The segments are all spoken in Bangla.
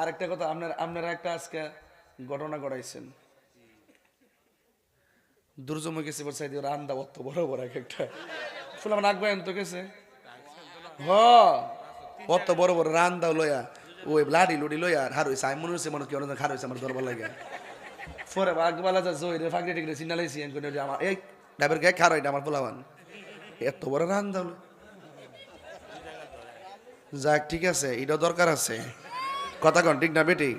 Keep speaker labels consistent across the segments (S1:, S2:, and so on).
S1: আরেকটা কথা, আপনার, আপনারা একটা আজকে ঘটনা ঘটাইছেন। দুর্জমে গেছে রান্দা অত বড় বড় এক একটা। শুনলাম বাইন তো গেছে? হ, অত বড় বড় রান্দা লইয়া, ওই লাডি লুডি লইয়া আর হারইছে আমি মনে হচ্ছে মনে কি অনেক হারইছে আমার দরবার লাগে পরে বাগবালা যা জই রে টিকড়ে সিনালাইছি আমি আমার, এই ডাবের গায়ে খারো এটা আমার পোলাবান এত বড় রান্দা যাক, ঠিক আছে এটাও দরকার আছে। কথা কন, ঠিক না বেটি?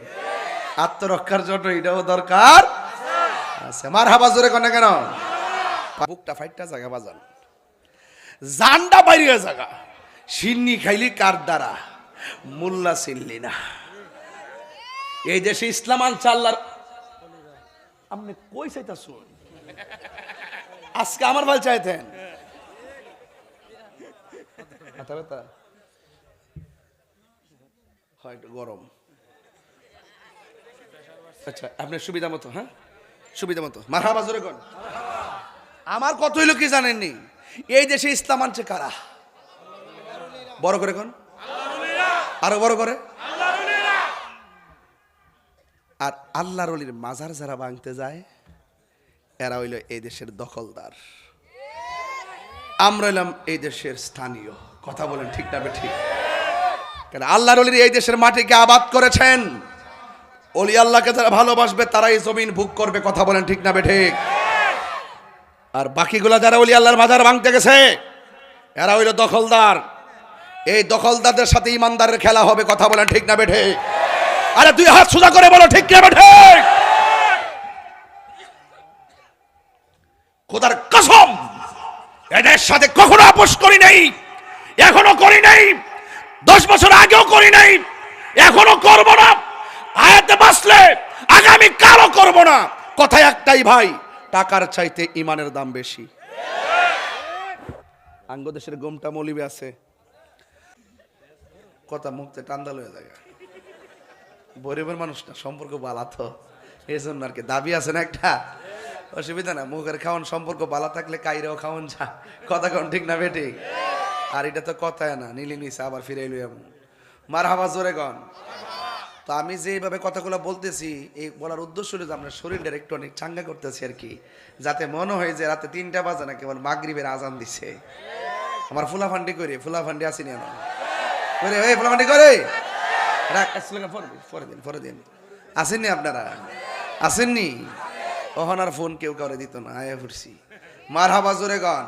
S1: আত্মরক্ষার জন্য এটাও দরকার আছে। মার হাবা জোরে কনে কেন? বুকটা ফাইটটা জায়গা বাজান। জানটা বাইরে জায়গা সিন্নি খাইলি কার দ্বারা? মোল্লা চিনলি না। এই দেশে ইসলাম আল চাল্লার আপনি কই চাইতা শুন আজকে আমার ভালো চাইতেন। মাথা ব্যথা হয় একটু গরম। আচ্ছা আপনার সুবিধা মতো হ্যাঁ? সুবিধা মতো। বাজরে কোন। আমার কত হইল কি জানেননি? এই দেশে ইসলাম আনছে কারা? বড় করে কোন। আরও বড় করে। আর আল্লাহর অলির মাজার যারা ভাঙতে যায়, এরা হইল এই দেশের দখলদার। আমরা হইলাম এই দেশের স্থানীয়। কথা বলেন ঠিক না ঠিক। কেন? আল্লাহর অলির এই দেশের মাটিকে আবাদ করেছেন? অলি আল্লাহকে যারা ভালোবাসবে, তারাই জমিন ভোগ করবে, কথা বলেন ঠিক না বে ঠিক আর বাকিগুলা যারা অলি আল্লাহর মাজার ভাঙতে গেছে, এরা হইল দখলদার। এই দখলদারদের সাথে ইমানদারের খেলা হবে, কথা বলেন ঠিক না বে ঠিক আরে তুই হাত সোজা করে বলো, ঠিক না বে ঠিক খোদার কসম, এদের সাথে কখনো আপোষ করি নাই, এখনও করি নাই। দশ বছর আগেও করি নাই। এখনও করব না। আয়াতে বাসলে আগামী কালও করব না। কথা একটাই ভাই, টাকার চাইতে ইমানের দাম বেশি। আঙ্গদেশের গমটা মলিবে আছে। কথা মুখতে টান্দা লয়ে যায়। গরিবের মানুষ না, সম্পর্ক বালা তো। এই জন্য আর কি দাবি আছে না একটা? অসুবিধা না, মুখের খাওয়ান সম্পর্ক বালা থাকলে কাইরেও খাওয়ান যা। কথা কোন ঠিক না বেটি আর এটা তো কথায় না, নিলি নিছে, আবার ফিরে এলো এমন। মার হাবা জোরে গন তো আমি যে এইভাবে কথাগুলো বলতেছি, এই বলার উদ্দেশ্য হলো যে আমরা শরীরটা একটু অনেক চাঙ্গা করতেছি আর কি, যাতে মনে হয় যে রাতে তিনটা বাজে না কেবল মাগরিবের আজান দিছে। আমার ফুলাফান্ডি করে ফুলাফান্ডি আসিনি আমার করে এই ফুলাফান্ডি করে দিন, পরে দিন আসেননি আপনারা? আসেননি? ওহন আর ফোন কেউ কাউরে দিত না, আয়া ফুরছি। মার হাবা জোরে গান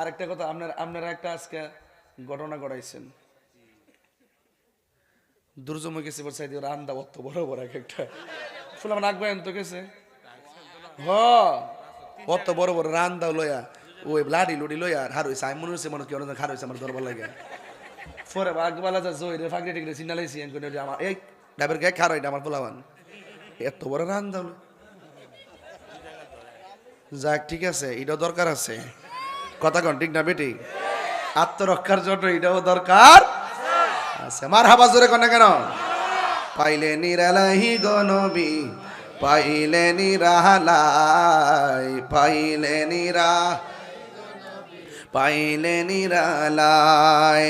S1: আরেকটা কথা, আপনার, আপনারা একটা আজকে ঘটনা ঘটাইছেন। দুর্জমে গেছে বলছে যে রান্দা অত বড় বড় এক একটা। নাক বাইন তো গেছে? হ, অত বড় বড় রান্দা লইয়া ওই লাডি লুডি লইয়া আর হারইছে আমি মনে হচ্ছে মনে কি অনেক হারইছে আমার দরবার লাগে। পরে বাগবালা যা জই রে ফাঁকড়ে টিকড়ে কোনে আমার এই, ডাবের গায়ে খারো এটা আমার পোলাবান। এত বড় রান্দা যাক, ঠিক আছে, এটাও দরকার আছে। কথা কন, ঠিক না বেটি? আত্মরক্ষার জন্য এটাও দরকার? আছে। মার হাবা জোরে কনে কেন? পাইলে নিরালাহি গনবি পাইলে নিরালাই পাইলে নিরা, পাইলে নিরালাই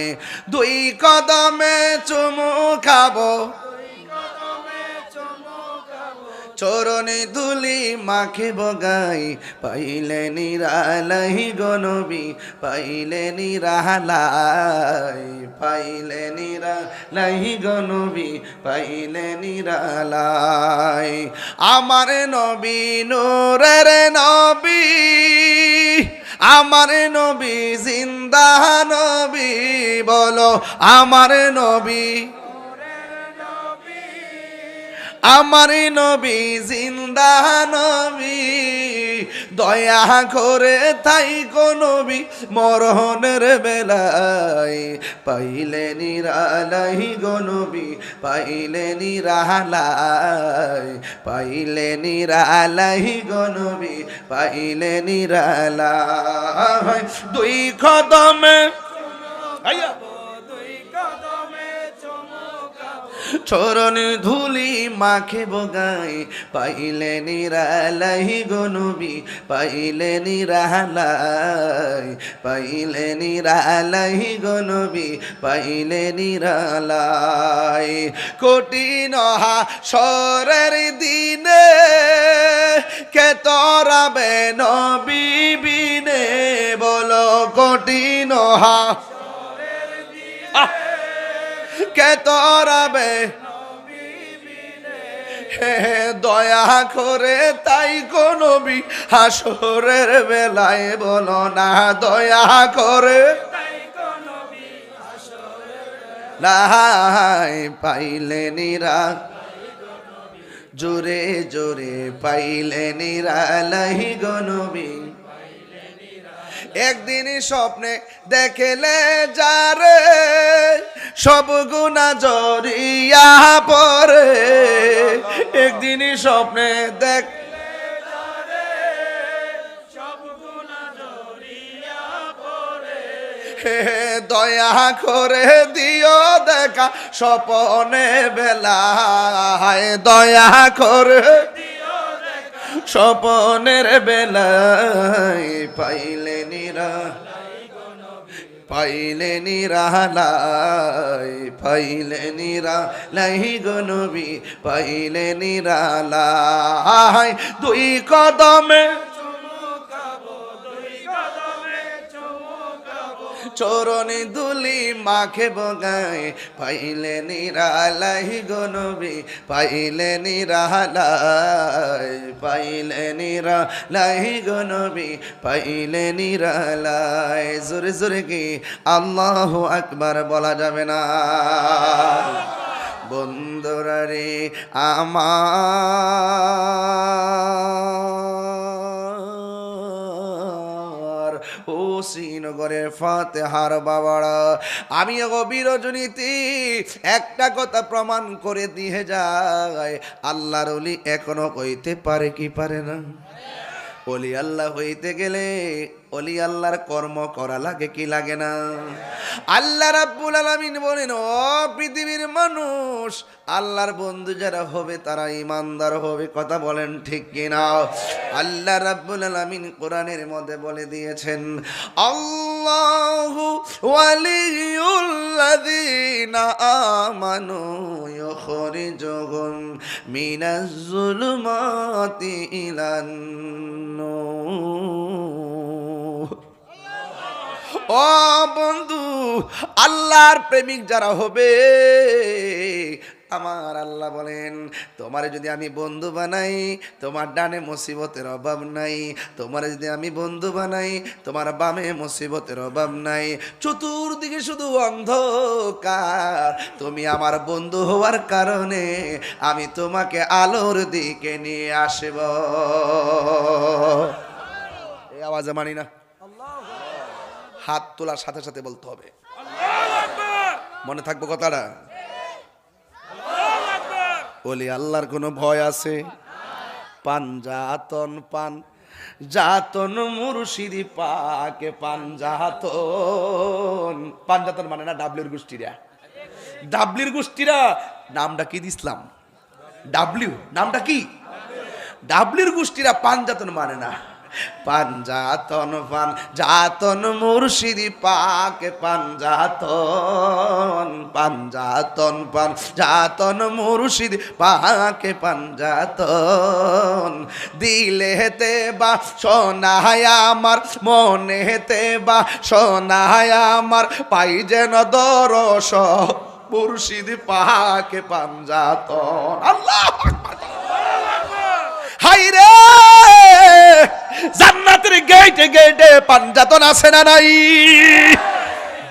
S1: দুই কদমে চুমু খাব চরণে ধুলি মাখে বগাই, পাইলে নিরালাই গনবি পাইলে নিরালাই পাইলে নিরালাই গনবি পাইলে নিরালাই। আমার নবী নূরের নবী, আমার নবী জিন্দা নবী, বলো আমার নবী আমার নবী, জিন্দা নবী, দয়া করে তাই নবী, মরহনের বেলায় পাইলে নিরালাই গনবী পাইলে নিরালাই পাইলে নিরালাই গনবী পাইলে নিরালাই। দুই কদমে আইয়া চরণ ধুলি মাখে বগাই পাইলে নিরালাই গনবি পাইলে নিরালাই পাইলে নিরালাই গনবি পাইলে নিরালাই কঠিন সরের দিনে কে তরাবে নবী বিনে বলো কঠিন হা কে তরাবে? হে দয়া করে তাই নবী, হাসরের বেলায় বলো না, দয়া করে। লাই পাইলে নিরা জোরে জোরে পাইলে নিরালাই গনবী একদিনই স্বপ্নে দেখলে যারে সব গুণা জরিয়া পরে একদিন স্বপ্নে দেখ। দয়া করে দিও দেখা স্বপনে বেলায়। দয়া করে স্বপনের বেলায় পাইলে নিরা পাইলে নিরালাই পাইলে নিরালাই গনবি পাইলে নিরালাই। দুই কদমে চরণে দুলি মাখে বগায়, পাইলে নিরালাই গনবি পাইলে নিরালাই পাইলে নিরালাই গনবি পাইলে নিরালাই। জোরে জোরে কি? আল্লাহ আকবার বলা যাবে না। বন্ধুরা রে আমার শ্রীনগরের ফাতেহার বাবারা। আমি গভীর বিরজনীতি একটা কথা প্রমাণ করে দিয়ে যায়। আল্লাহর অলি এখনও কইতে পারে কি পারে না? অলি আল্লাহ হইতে গেলে অলি আল্লাহর কর্ম করা লাগে কি লাগে না? আল্লাহ রাব্বুল আলামিন বলেন, ও পৃথিবীর মানুষ, আল্লাহর বন্ধু যারা হবে তারা ইমানদার হবে। কথা বলেন ঠিক কিনা? আল্লাহ রাব্বুল আলামিন কোরআনের মধ্যে বলে দিয়েছেন, আল্লাহু ওয়ালিউল্লাযীনা আমানু ইউখরিজুহুম মিনাজ যুলুমাতি ইলান নূর। ও বন্ধু আল্লাহর প্রেমিক যারা হবে আমার আল্লাহ বলেন তোমারে যদি আমি বন্ধু বানাই তোমার ডানে মুসিবতের অভাব নাই। তোমারে যদি আমি বন্ধু বানাই তোমার বামে মুসিবতের অভাব নাই। চতুর্দিকে শুধু অন্ধকার। তুমি আমার বন্ধু হওয়ার কারণে আমি তোমাকে আলোর দিকে নিয়ে আসব। এই আওয়াজে মানি না। হাত তোলার সাথে সাথে বলতে হবে। মনে থাকব কথাটা? বলি, আল্লাহর কোনো ভয় আছে? পান জাতন পান জাতন মুরশিদি পাকে, পান জাতন। পান জাতন মানে না, ডাবলিউর গোষ্ঠীরা। ডাবলিউর গোষ্ঠীরা, নামটা কি দিসলাম ডাবলিউ, নামটা কি? ডাবলিউর গোষ্ঠীরা পান জাতন মানে না। পাঞ্জাতন পান, জাতন মুর্শিদি পাকে, পাঞ্জাতন পাঞ্জাতন পান, জাতন মুর্শিদি পাকে, পাঞ্জাতন। দিলে হেতে বা সোনায় আমার মনে হেতে বা সোনায় আমার, পাই যেন দরস মুর্শিদি পাকে, পাঞ্জাতন। আল্লাহ হাই রে জান্নাতের গেটে গেটে পাঞ্জাতন আছে না নাই?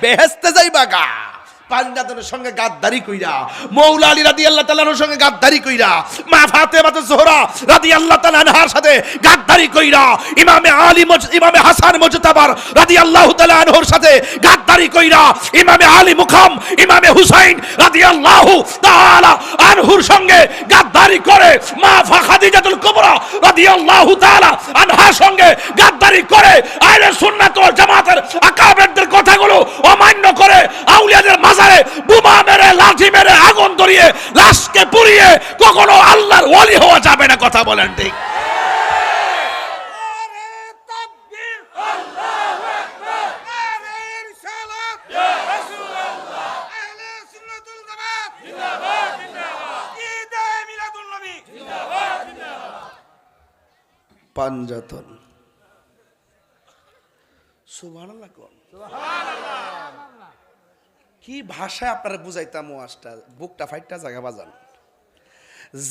S1: বেহেস্তে যাইবা গা। কইরা রাদি আল্লাহ রাদি আল্লাহ ইমামে আলী রাদি আল্লাহ মুখাম, ইমামে হুসাইন রাদি আল্লাহ তাআলা আনহুর সঙ্গে গাদ্দারি
S2: করে, মা ফাখাদিজাতুল কুবরা রাদিয়াল্লাহু তাআলা আনহার সঙ্গে গাদ্দারি করে পুড়িয়ে কখনো আল্লাহর ওয়ালি হওয়া যাবে না, কথা বলেন ঠিক।
S1: পাঞ্জাতন। কি ভাষায় আপনারা বুঝাইতাম ওয়াজটা বুকটা ফাইটটা জায়গা বাজান।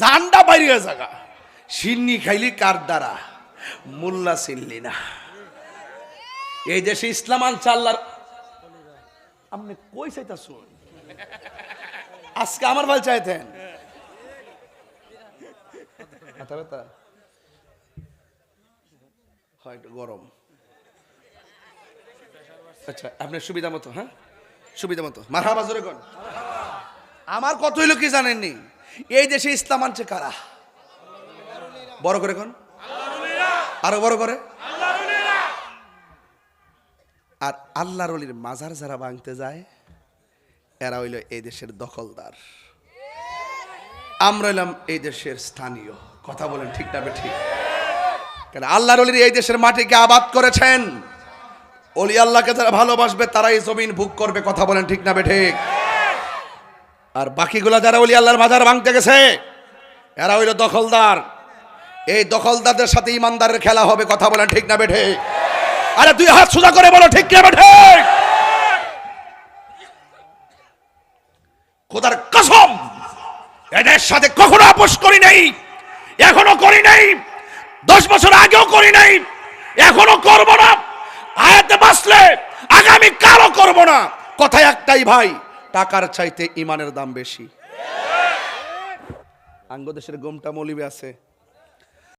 S1: জানটা বাইরে জায়গা সিন্নি খাইলি কার দ্বারা? মোল্লা চিনলি না। এই দেশে ইসলাম আনছে আল্লাহর। আপনি কই চাইতা শুন আজকে আমার ভালো চাইতেন। মাথা ব্যথা? হয় গরম। আচ্ছা আপনার সুবিধা মতো হ্যাঁ? সুবিধা মতো। মারহাবা জোরে আমার কত হইল কি জানেননি? এই দেশে ইসলাম আনছে কারা? বড় করে কোন? আরও বড় করে? আর আল্লাহর মাজার যারা ভাঙতে যায়, এরা হইল এই দেশের দখলদার। আমরা হইলাম এই দেশের স্থানীয়। কথা বলেন ঠিক না ঠিক কেন আল্লাহর অলির এই দেশের মাটিকে আবাদ করেছেন? অলি আল্লাহকে যারা ভালোবাসবে, তারাই জমিন ভোগ করবে, কথা বলেন ঠিক না ঠিক আর বাকিগুলা যারা অলি আল্লাহর মাজার ভাঙতে গেছে, এরা হইল দখলদার। এই দখলদারদের সাথে ইমানদারের খেলা হবে, কথা বলেন ঠিক না বেঠে? আরে তুই হাত সোজা করে বলো, ঠিক না বে ঠিক খোদার কসম, এদের সাথে কখনো আপোষ করি নাই, এখনও করি নাই, দশ বছর আগেও করি নাই, এখনও করব না। আয়াতে বাঁচলে আগামী কালও করব না। কথা একটাই ভাই টাকার চাইতে ইমানের দাম বেশি। আঙ্গদেশের গোমটা মলিবে আছে।